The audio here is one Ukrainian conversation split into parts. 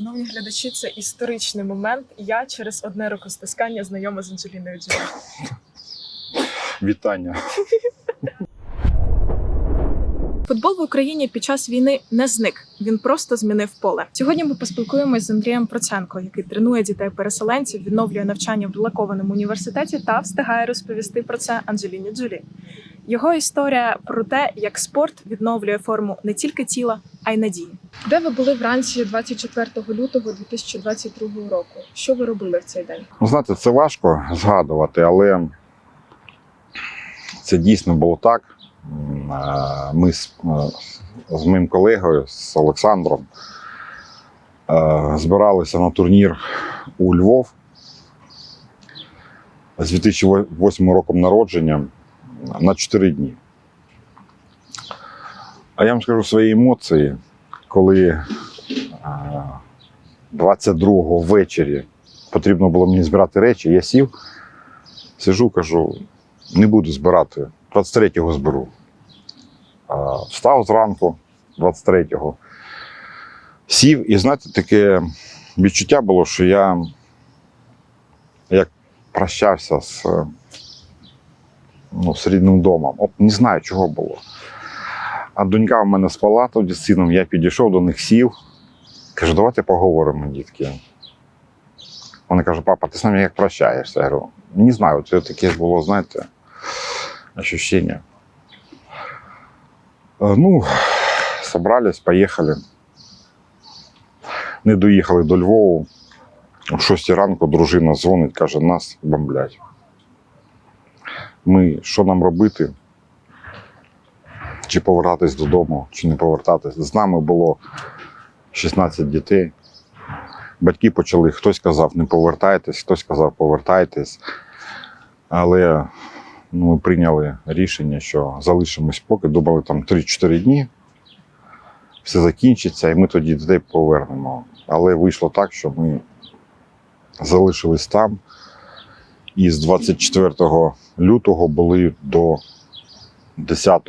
Шановні глядачі, це історичний момент. Я через одне рукостискання знайома з Анджеліною Джолі. Вітання. Футбол в Україні під час війни не зник. Він просто змінив поле. Сьогодні ми поспілкуємось з Андрієм Проценко, який тренує дітей-переселенців, відновлює навчання в Лакованому університеті та встигає розповісти про це Анджеліні Джолі. Його історія про те, як спорт відновлює форму не тільки тіла, а й надії. Де ви були вранці 24 лютого 2022 року? Що ви робили в цей день? Ну, знаєте, це важко згадувати, але це дійсно було так. Е, Ми з, е, з моїм колегою, з Олександром, е, збиралися на турнір у Львов з 2008 роком народження на 4 дні. А я вам скажу свої емоції, коли е, 22-го ввечері потрібно було мені збирати речі. Я сів, сижу, кажу, не буду збирати. 23-го зберу. Встав зранку, 23-го. Сів, і знаєте, таке відчуття було, що я як прощався з, ну, з рідним домом. От не знаю, чого було. А донька в мене спала тоді з сином, я підійшов до них сів. Кажу, давайте поговоримо, дітки. Вони кажуть, папа, ти з нами як прощаєшся? Я говорю, не знаю, це таке було, знаєте, ощущення. Е, Ну, собрались, поїхали. Не доїхали до Львову. О 6 ранку дружина дзвонить, каже, нас бомблять. Ми, що нам робити? Чи повертатись додому, чи не повертатись. З нами було 16 дітей. Батьки почали, хтось казав, не повертайтесь, хтось казав, повертайтесь. Але ну, ми прийняли рішення, що залишимось поки, думали там 3-4 дні, все закінчиться, і ми тоді дітей повернемо. Але вийшло так, що ми залишились там. І з 24 лютого були до 10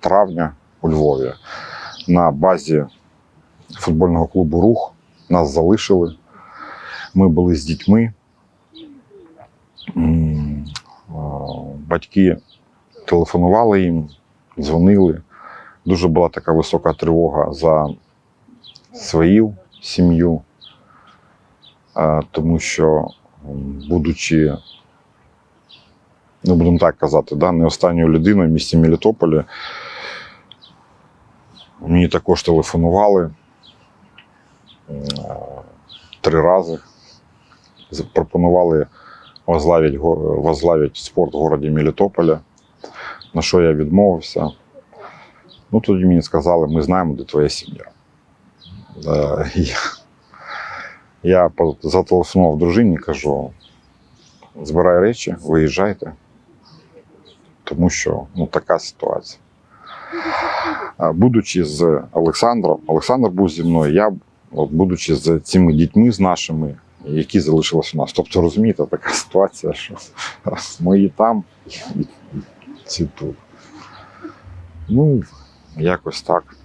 травня у Львові на базі футбольного клубу Рух. Нас залишили. Ми були з дітьми. Батьки телефонували їм, дзвонили. Дуже була така висока тривога за свою сім'ю, тому що, будучи, ну будемо так казати, да, не останньою людиною в місті Мелітополі, мені також телефонували три рази. Запропонували возглавити, возглавити спорт в городі Мелітополя, на що я відмовився. Ну, тоді мені сказали, ми знаємо, де твоя сім'я. Е, Я, я зателефонував дружині, кажу, збирай речі, виїжджайте, тому що ну, така ситуація. Будучи з Олександром, Олександр був зі мною, я, будучи з цими дітьми, з нашими, які залишилися у нас. Тобто, розумієте, така ситуація, що мої там, і ці тут. Ну, якось так.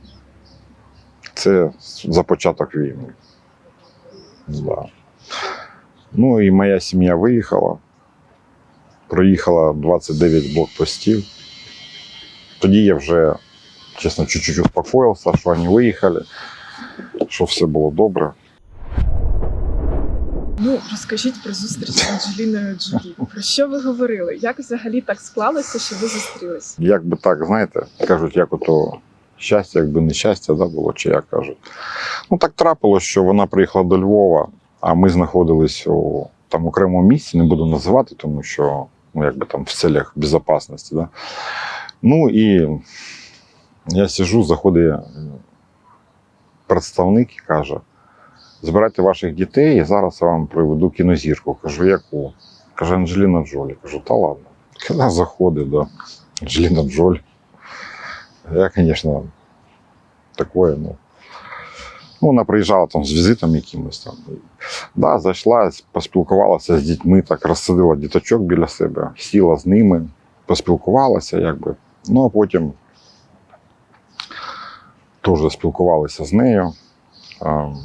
Це за початок війни. Да. Ну і моя сім'я виїхала. Проїхала 29 блокпостів. Тоді я вже, чесно, чуть-чуть успокоївся, що вони виїхали, що все було добре. Ну розкажіть про зустріч з Анджеліною Джолі. Про що ви говорили? Як взагалі так склалося, що ви зустрілись? Як би так, знаєте, кажуть, як ото щастя, якби не щастя, да, було, чи як кажуть. Ну так трапилось, що вона приїхала до Львова, а ми знаходились у там окремому місці, не буду називати, тому що ну, якби там в целях безпечності. Да. Ну і я сижу, заходить представник і каже: збирайте ваших дітей, і зараз я вам приведу кінозірку. Кажу, яку? Каже, Анджеліна Джолі. Кажу, та ладно. Коли заходить, да. Анджеліна Джоль. Я, звісно, такое, ну. Ну, вона приїжджала там з візитом якимось там. Да, зайшла, поспілкувалася з дітьми, так розсадила діточок біля себе, сіла з ними, поспілкувалася, якби. Ну, а потім теж спілкувалися з нею. Ем,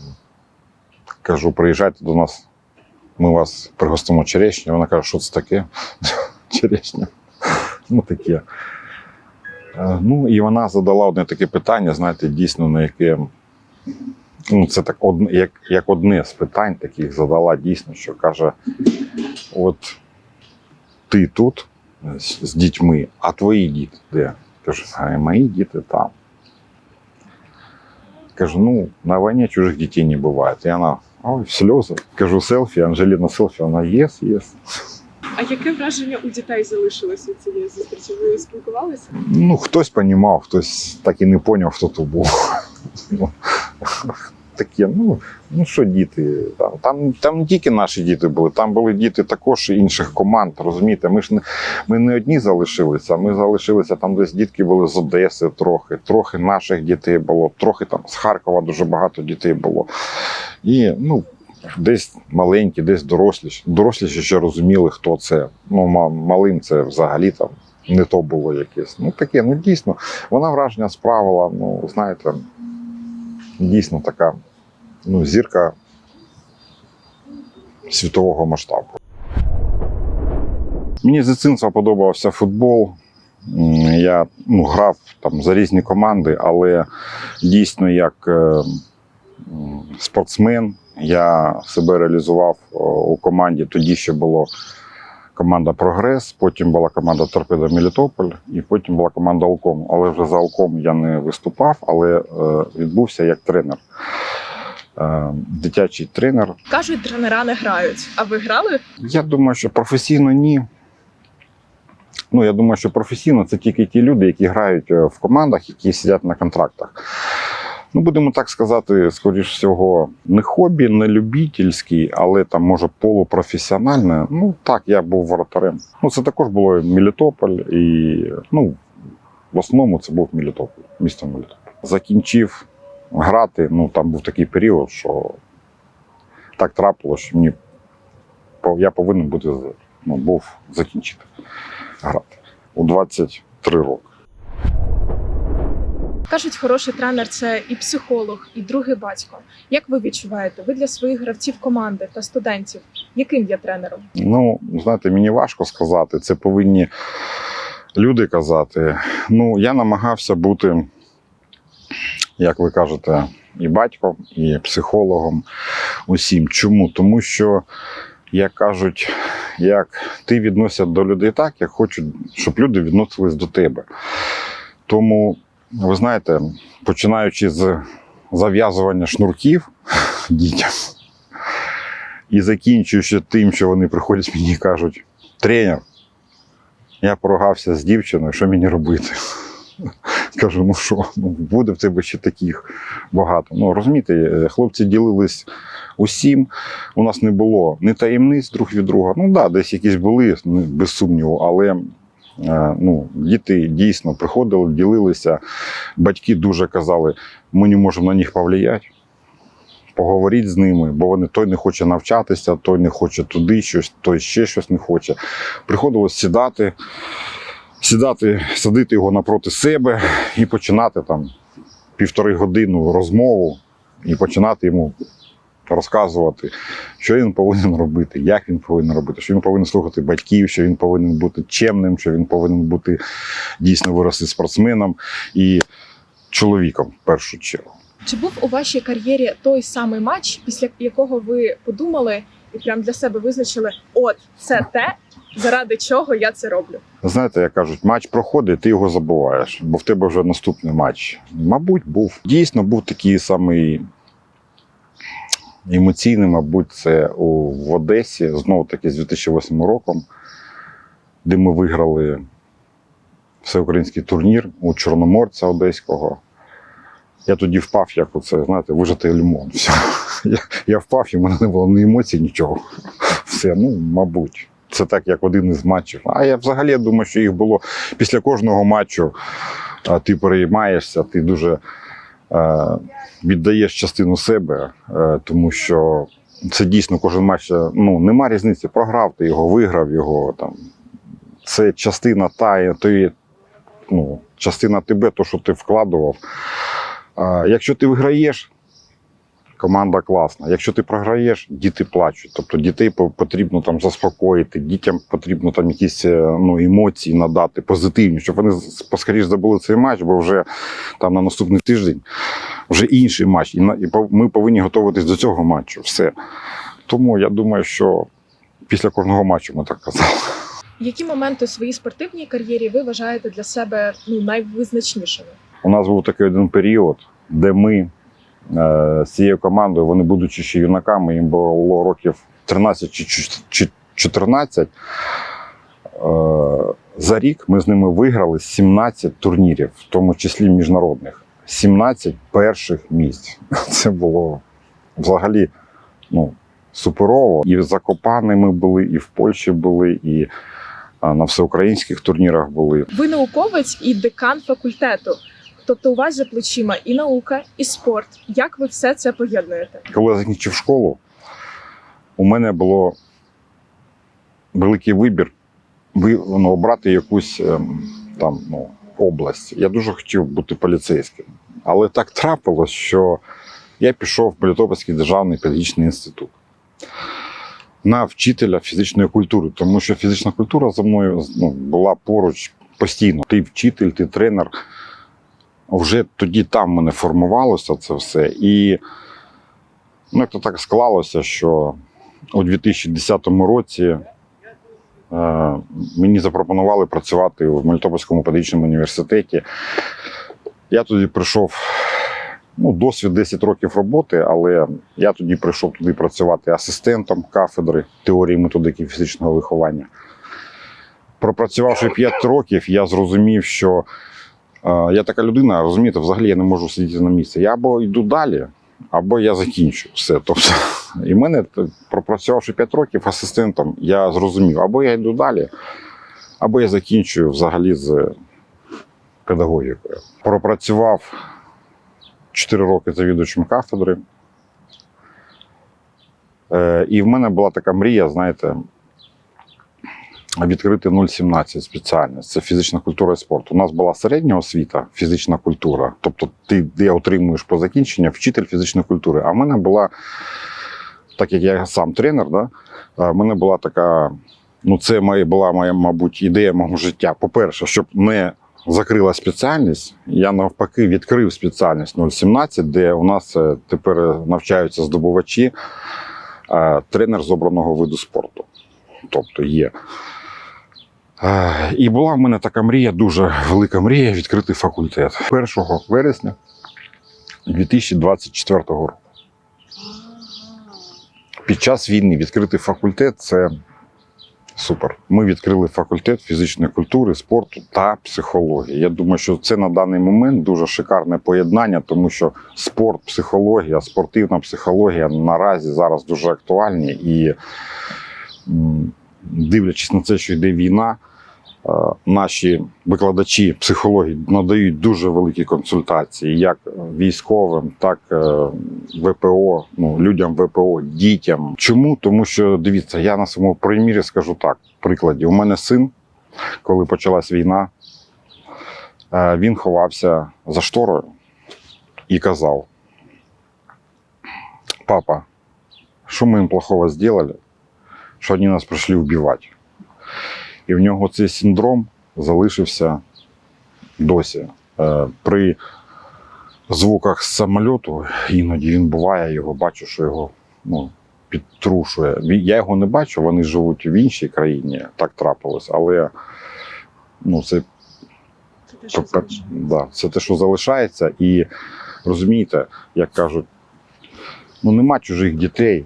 Кажу, приїжджайте до нас, ми вас пригостимо черешню. Вона каже, що це таке? Черешня. Ну, таке. Е, Ну, і вона задала одне таке питання, знаєте, дійсно, на яке. Ну, це так одне, як, як одне з питань таких задала дійсно, що каже: от ти тут з, з дітьми, а твої діти де? Кажу, а мої діти там. Кажу, ну, на війні чужих дітей не буває. І вона, ой, сльози. Кажу, селфі, Анжеліна селфі, вона єс, єс. А яке враження у дітей залишилося від цієї зустрічі? Ви спілкувалися? Ну, хтось понімав, хтось так і не поняв, хто то був. Таке, ну, ну що діти? Там, там, там не тільки наші діти були, там були діти також інших команд. Розумієте, ми ж не, ми не одні залишилися. Ми залишилися там, десь дітки були з Одеси трохи, трохи наших дітей було, трохи там з Харкова дуже багато дітей було. І ну, десь маленькі, десь дорослі. Дорослі ще розуміли, хто це. Ну, малим це взагалі там не то було якесь. Ну таке, ну дійсно, вона враження справила, ну, знаєте, дійсно така ну, зірка світового масштабу. Мені з дитинства подобався футбол. Я ну, грав там за різні команди, але дійсно як е, спортсмен я себе реалізував у команді. Тоді ще було команда Прогрес, потім була команда Торпедо Мелітополь, і потім була команда Алком. Але вже за Алком я не виступав, але е, відбувся як тренер. Е, дитячий тренер. Кажуть, тренера не грають. А ви грали? Я думаю, що професійно ні. Ну, я думаю, що професійно це тільки ті люди, які грають е, в командах, які сидять на контрактах. Ну, будемо так сказати, скоріш всього, не хобі, не любительський, але там, може, полупрофесіональне. Ну, так, я був воротарем. Ну, це також було Мелітополь, і ну, в основному це був Мелітополь, місто Мелітополь. Закінчив грати, ну там був такий період, що так трапилося, що мені я повинен бути ну, був закінчити грати у 23 роки. Кажуть, хороший тренер це і психолог, і другий батько. Як ви відчуваєте? Ви для своїх гравців команди та студентів, яким є тренером? Ну, знаєте, мені важко сказати. Це повинні люди казати. Ну, я намагався бути, як ви кажете, і батьком, і психологом усім. Чому? Тому що, як кажуть, як ти відносять до людей так, як хочуть, щоб люди відносились до тебе. Тому, ви знаєте, починаючи з зав'язування шнурків дітям, і закінчуючи тим, що вони приходять мені і кажуть: тренер, я поругався з дівчиною, що мені робити? Кажу, ну що, ну буде в тебе ще таких багато. Ну розумієте, хлопці ділились усім. У нас не було ні таємниць друг від друга. Ну так, да, десь якісь були, ну, без сумніву, але ну, діти дійсно приходили, ділилися. Батьки дуже казали, ми не можемо на них повлияти. Поговоріть з ними, бо вони той не хоче навчатися, той не хоче туди щось, той ще щось не хоче. Приходилось сідати, сідати, садити його напроти себе і починати там півтори годину розмову і починати йому розказувати, що він повинен робити, як він повинен робити, що він повинен слухати батьків, що він повинен бути чемним, що він повинен бути дійсно вирости спортсменом і чоловіком в першу чергу. Чи був у вашій кар'єрі той самий матч, після якого ви подумали і прям для себе визначили: от це те, заради чого я це роблю? Знаєте, як кажуть, матч проходить, ти його забуваєш, бо в тебе вже наступний матч. Мабуть, був. Дійсно, був такий самий емоційний, мабуть, це у, в Одесі, знову таки з 2008 роком, де ми виграли всеукраїнський турнір у Чорноморця Одеського. Я тоді впав, як оце, знаєте, вижатий лимон. Все. Я, я впав, і в мене не було ні емоцій, нічого. Все, ну, мабуть. Це так, як один із матчів. А я взагалі думаю, що їх було після кожного матчу. а, Ти переймаєшся, ти дуже віддаєш частину себе, е, тому що це дійсно кожен матч. е, Ну, нема різниці. Програв ти його, виграв його. Там. Це частина та, тої, ну, частина тебе, то, що ти вкладував. Якщо ти виграєш, команда класна. Якщо ти програєш, діти плачуть. Тобто дітей потрібно там заспокоїти, дітям потрібно там якісь е, ну, емоції надати, позитивні, щоб вони з- поскоріш забули цей матч, бо вже там на наступний тиждень вже інший матч. І, і ми повинні готуватись до цього матчу. Все. Тому я думаю, що після кожного матчу ми так казали. Які моменти у своїй спортивній кар'єрі ви вважаєте для себе ну найвизначнішими? У нас був такий один період, де ми з цією командою, вони будучи ще юнаками, їм було років 13 чи 14. Е, за рік ми з ними виграли 17 турнірів, в тому числі міжнародних. 17 перших місць. Це було взагалі ну, суперово. І в Закопани ми були, і в Польщі були, і е, на всеукраїнських турнірах були. Ви науковець і декан факультету. Тобто у вас за плечима і наука, і спорт. Як ви все це поєднуєте? коли я закінчив школу, у мене було великий вибір ну, обрати якусь ем, там ну, область. Я дуже хотів бути поліцейським. Але так трапилось, що я пішов в Політопольський державний педагогічний інститут на вчителя фізичної культури, тому що фізична культура за мною ну, була поруч постійно. Ти вчитель, ти тренер. Вже тоді там мене формувалося це все. І Ну, як то так склалося, що у 2010 році е, мені запропонували працювати в Мелітопольському педагогічному університеті. Я тоді прийшов, ну, досвід 10 років роботи, але я тоді прийшов туди працювати асистентом кафедри теорії методики фізичного виховання. Пропрацювавши 5 років, я зрозумів, що я така людина, розумієте, взагалі я не можу сидіти на місці. Я або йду далі, або я закінчу все. Тобто, і мене, пропрацювавши 5 років асистентом, я зрозумів, або я йду далі, або я закінчую взагалі з педагогікою. Пропрацював 4 роки завідувачем кафедри. Е, І в мене була така мрія, знаєте, відкрити 017 спеціальність. Це фізична культура і спорт. У нас була середня освіта, фізична культура. Тобто ти де отримуєш по закінченню вчитель фізичної культури. А в мене була, так як я сам тренер, да, в мене була така. Ну, це моя була моя, мабуть, ідея мого життя. По-перше, щоб не закрила спеціальність, я навпаки відкрив спеціальність 017, де у нас е, тепер навчаються здобувачі, е, тренер з обраного виду спорту. Тобто є. І була в мене така мрія, дуже велика мрія відкрити факультет 1 вересня 2024 року. Під час війни відкрити факультет це супер. Ми відкрили факультет фізичної культури, спорту та психології. Я думаю, що це на даний момент дуже шикарне поєднання, тому що спорт, психологія, спортивна психологія наразі зараз дуже актуальні і дивлячись на це, що йде війна, наші викладачі психології надають дуже великі консультації, як військовим, так е, ВПО, ну, людям ВПО, дітям. Чому? Тому що дивіться, я на своєму примірі скажу так: прикладі, у мене син, коли почалась війна, е, він ховався за шторою і казав: Папа, що ми їм плохого зробили, що вони нас прийшли вбивати. І в нього цей синдром залишився досі. Е, При звуках з самольоту іноді він буває, його бачу, що його ну, підтрушує. Я його не бачу, вони живуть в іншій країні, так трапилось, але ну, це Це те, що Да, це те, що залишається, і розумієте, як кажуть, ну нема чужих дітей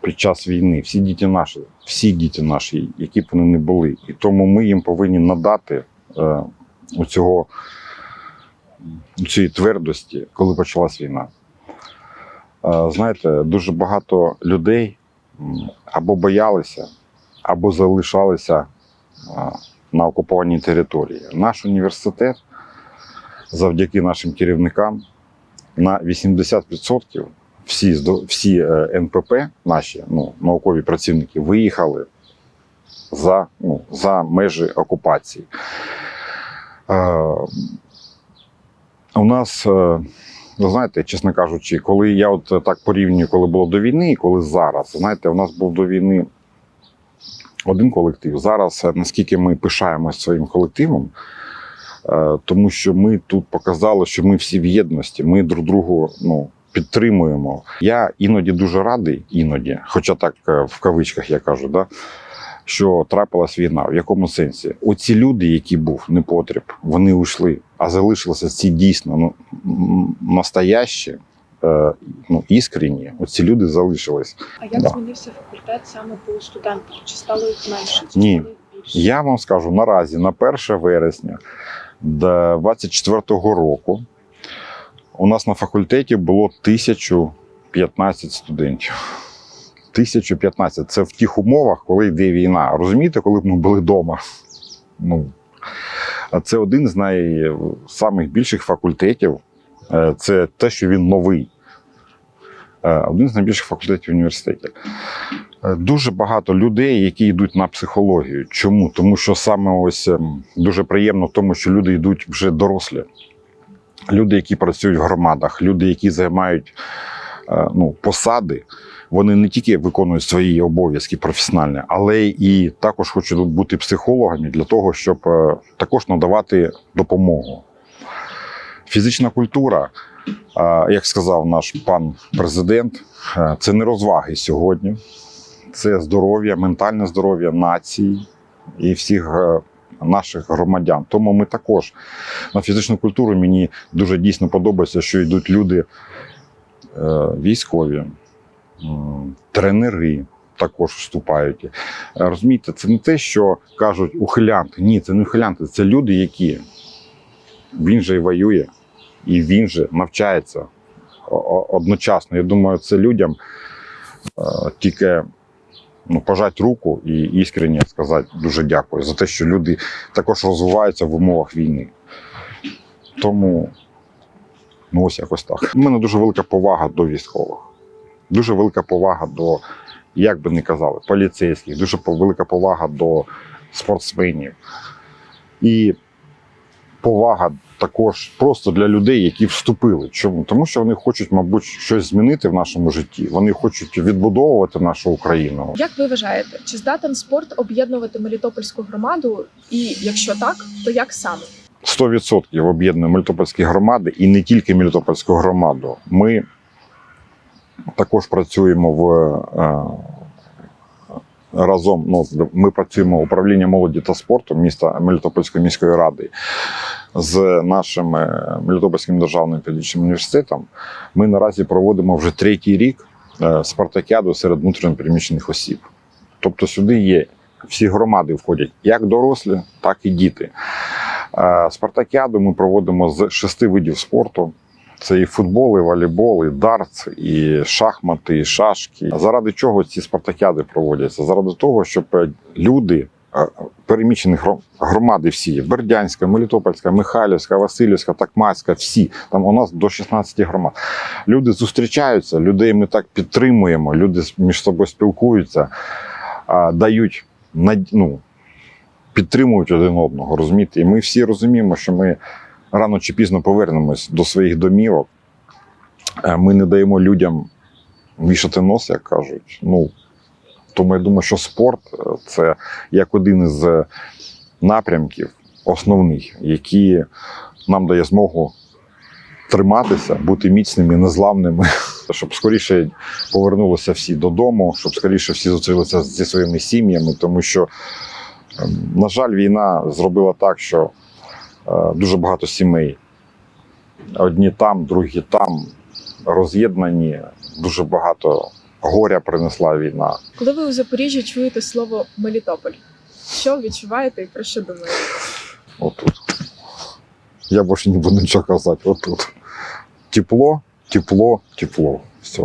під час війни. Всі діти наші, всі діти наші, які б вони не були. І тому ми їм повинні надати е, оцього, цієї твердості, коли почалась війна. Е, знаєте, дуже багато людей або боялися, або залишалися е, на окупованій території. Наш університет завдяки нашим керівникам на 80% всі, всі е, НПП, наші ну, наукові працівники, виїхали за, ну, за межі окупації. Е, у нас е, Ви знаєте, чесно кажучи, коли я от так порівнюю, коли було до війни і коли зараз, знаєте, у нас був до війни один колектив. Зараз е, наскільки ми пишаємося своїм колективом, тому що ми тут показали, що ми всі в єдності, ми друг другу ну, підтримуємо. Я іноді дуже радий, іноді, хоча так е, в кавичках я кажу, да, що трапилась війна. В якому сенсі? Оці люди, які був непотріб, вони ушли, а залишилися ці дійсно ну, настоящі, е, ну, іскренні. Оці люди залишились. А як Да. змінився факультет саме по студентах? Чи стало їх менше? Чи Ні. більше? Я вам скажу наразі на 1 вересня 2024 року у нас на факультеті було 1015 студентів. 1015. Це в тих умовах, коли йде війна. Розумієте, коли б ми були вдома? Ну, це один з найсамих більших факультетів. Е, Це те, що він новий. Е, Один з найбільших факультетів університету. Е, Дуже багато людей, які йдуть на психологію. Чому? Тому що саме ось ем, дуже приємно в тому, що люди йдуть вже дорослі. Люди, які працюють в громадах, люди, які займають е, ну, посади, вони не тільки виконують свої обов'язки професіональні, але і також хочуть бути психологами для того, щоб е, також надавати допомогу. Фізична культура, е, як сказав наш пан президент, це не розваги сьогодні це здоров'я, ментальне здоров'я нації і всіх наших громадян. Тому ми також на фізичну культуру мені дуже дійсно подобається, що йдуть люди е, військові, тренери. Також вступають. Е, Розумієте, це не те, що кажуть ухилянти. Ні, це не ухилянти, це люди, які він же і воює, і він же навчається одночасно. Я думаю, це людям е, тільки ну, пожати руку і іскренне сказати дуже дякую за те, що люди також розвиваються в умовах війни. Тому ну ось якось так. У мене дуже велика повага до військових, дуже велика повага до, як би не казали, поліцейських, дуже велика повага до спортсменів. І повага також просто для людей, які вступили. Чому? Тому що вони хочуть, мабуть, щось змінити в нашому житті. Вони хочуть відбудовувати нашу Україну. Як ви вважаєте, чи здатен спорт об'єднувати Мелітопольську громаду? І якщо так, то як саме? 100% об'єднує Мелітопольські громади і не тільки Мелітопольську громаду. Ми також працюємо в е, разом. Ну, ми працюємо управління молоді та спорту міста Мелітопольської міської ради з нашим е, Мелітопольським державним педагогічним університетом. Ми наразі проводимо вже третій рік е, спартакіаду серед внутрішньопереміщених осіб. Тобто сюди є всі громади входять як дорослі, так і діти. Е, Спартакіаду ми проводимо з шести видів спорту. Це і футбол, і волейбол, і дартс, і шахмати, і шашки. Заради чого ці спартакіади проводяться? Заради того, щоб е, люди е, переміщені громади всі Бердянська, Мелітопольська, Михайлівська, Васильівська, Такмацька, всі там у нас до 16 громад. Люди зустрічаються, людей ми так підтримуємо, люди між собою спілкуються, дають ну, підтримують один одного, розумієте? І ми всі розуміємо, що ми рано чи пізно повернемось до своїх домівок. Е, Ми не даємо людям вішати нос, як кажуть. Ну, тому я думаю, що спорт е, це як один із е, напрямків основних, які нам дає змогу триматися, бути міцними, незламними, щоб скоріше повернулися всі додому, щоб скоріше всі зустрілися зі своїми сім'ями, тому що, ем, на жаль, війна зробила так, що дуже багато сімей. Одні там, другі там, роз'єднані, дуже багато горя принесла війна. Коли ви у Запоріжжі чуєте слово Мелітополь, що відчуваєте і про що думаєте? Отут. Я більше не буду нічого казати. Отут. Тепло, тепло, тепло. Все.